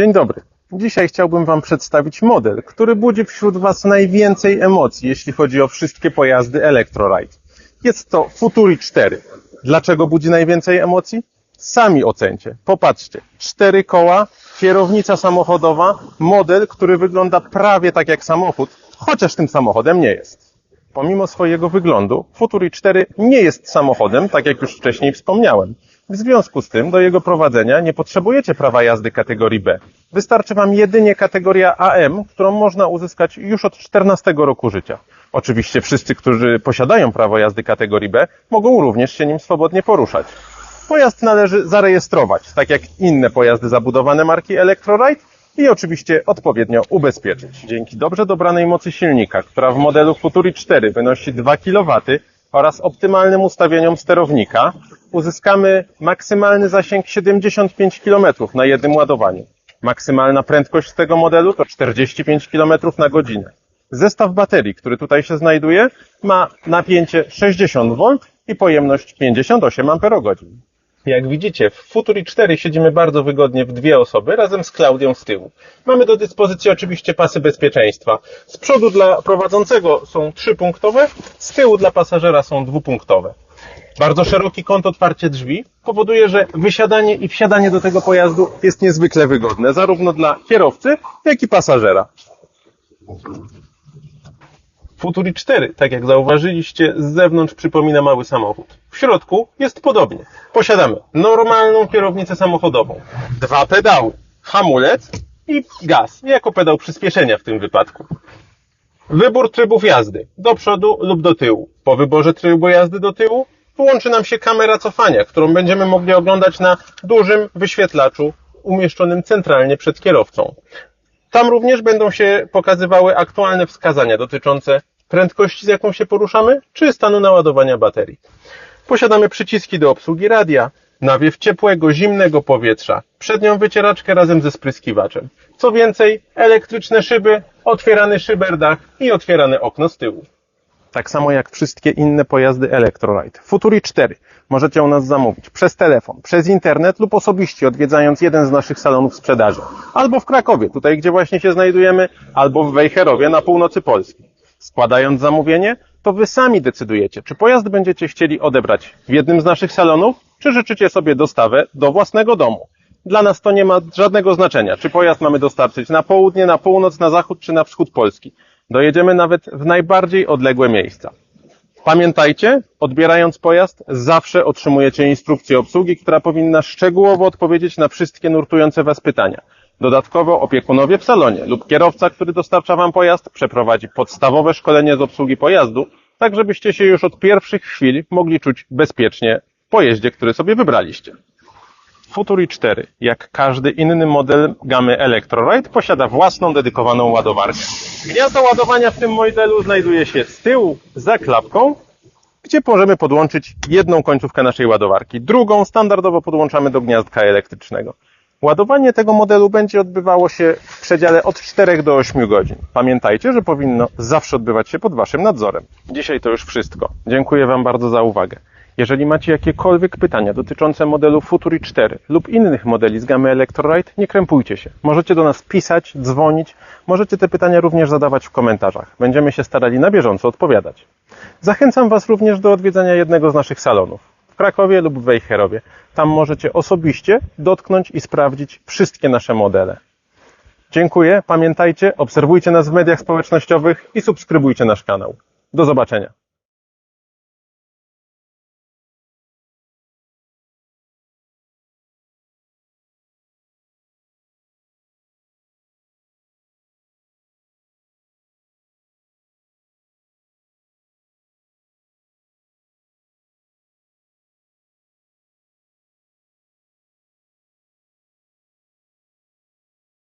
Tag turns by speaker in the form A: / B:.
A: Dzień dobry. Dzisiaj chciałbym Wam przedstawić model, który budzi wśród Was najwięcej emocji, jeśli chodzi o wszystkie pojazdy Electroride. Jest to Futuri 4. Dlaczego budzi najwięcej emocji? Sami ocencie. Popatrzcie. Cztery koła, kierownica samochodowa, model, który wygląda prawie tak jak samochód, chociaż tym samochodem nie jest. Pomimo swojego wyglądu, Futuri 4 nie jest samochodem, tak jak już wcześniej wspomniałem. W związku z tym do jego prowadzenia nie potrzebujecie prawa jazdy kategorii B. Wystarczy Wam jedynie kategoria AM, którą można uzyskać już od 14 roku życia. Oczywiście wszyscy, którzy posiadają prawo jazdy kategorii B, mogą również się nim swobodnie poruszać. Pojazd należy zarejestrować, tak jak inne pojazdy zabudowane marki Electroride i oczywiście odpowiednio ubezpieczyć. Dzięki dobrze dobranej mocy silnika, która w modelu Futuri 4 wynosi 2 kW oraz optymalnym ustawieniom sterownika, uzyskamy maksymalny zasięg 75 km na jednym ładowaniu. Maksymalna prędkość tego modelu to 45 km na godzinę. Zestaw baterii, który tutaj się znajduje, ma napięcie 60 V i pojemność 58 Ah. Jak widzicie, w Futuri 4 siedzimy bardzo wygodnie w dwie osoby razem z Klaudią z tyłu. Mamy do dyspozycji oczywiście pasy bezpieczeństwa. Z przodu dla prowadzącego są trzypunktowe, z tyłu dla pasażera są dwupunktowe. Bardzo szeroki kąt otwarcie drzwi powoduje, że wysiadanie i wsiadanie do tego pojazdu jest niezwykle wygodne, zarówno dla kierowcy, jak i pasażera. Futuri 4, tak jak zauważyliście, z zewnątrz przypomina mały samochód. W środku jest podobnie. Posiadamy normalną kierownicę samochodową, dwa pedały, hamulec i gaz, jako pedał przyspieszenia w tym wypadku. Wybór trybów jazdy, do przodu lub do tyłu. Po wyborze trybu jazdy do tyłu włączy nam się kamera cofania, którą będziemy mogli oglądać na dużym wyświetlaczu umieszczonym centralnie przed kierowcą. Tam również będą się pokazywały aktualne wskazania dotyczące prędkości, z jaką się poruszamy, czy stanu naładowania baterii. Posiadamy przyciski do obsługi radia, nawiew ciepłego, zimnego powietrza, przednią wycieraczkę razem ze spryskiwaczem. Co więcej, elektryczne szyby, otwierany szyberdach i otwierane okno z tyłu. Tak samo jak wszystkie inne pojazdy Electrolite. Futuri 4 możecie u nas zamówić przez telefon, przez internet lub osobiście odwiedzając jeden z naszych salonów sprzedaży. Albo w Krakowie, tutaj gdzie właśnie się znajdujemy, albo w Wejherowie na północy Polski. Składając zamówienie, to Wy sami decydujecie, czy pojazd będziecie chcieli odebrać w jednym z naszych salonów, czy życzycie sobie dostawę do własnego domu. Dla nas to nie ma żadnego znaczenia, czy pojazd mamy dostarczyć na południe, na północ, na zachód, czy na wschód Polski. Dojedziemy nawet w najbardziej odległe miejsca. Pamiętajcie, odbierając pojazd, zawsze otrzymujecie instrukcję obsługi, która powinna szczegółowo odpowiedzieć na wszystkie nurtujące Was pytania. Dodatkowo opiekunowie w salonie lub kierowca, który dostarcza Wam pojazd, przeprowadzi podstawowe szkolenie z obsługi pojazdu, tak żebyście się już od pierwszych chwil mogli czuć bezpiecznie w pojeździe, który sobie wybraliście. Futuri 4, jak każdy inny model gamy Electroride, posiada własną dedykowaną ładowarkę. Gniazdo ładowania w tym modelu znajduje się z tyłu za klapką, gdzie możemy podłączyć jedną końcówkę naszej ładowarki. Drugą standardowo podłączamy do gniazdka elektrycznego. Ładowanie tego modelu będzie odbywało się w przedziale od 4 do 8 godzin. Pamiętajcie, że powinno zawsze odbywać się pod Waszym nadzorem. Dzisiaj to już wszystko. Dziękuję Wam bardzo za uwagę. Jeżeli macie jakiekolwiek pytania dotyczące modelu Futuri 4 lub innych modeli z gamy Electroride, nie krępujcie się. Możecie do nas pisać, dzwonić. Możecie te pytania również zadawać w komentarzach. Będziemy się starali na bieżąco odpowiadać. Zachęcam Was również do odwiedzenia jednego z naszych salonów Krakowie lub w Wejherowie. Tam możecie osobiście dotknąć i sprawdzić wszystkie nasze modele. Dziękuję, pamiętajcie, obserwujcie nas w mediach społecznościowych i subskrybujcie nasz kanał. Do zobaczenia.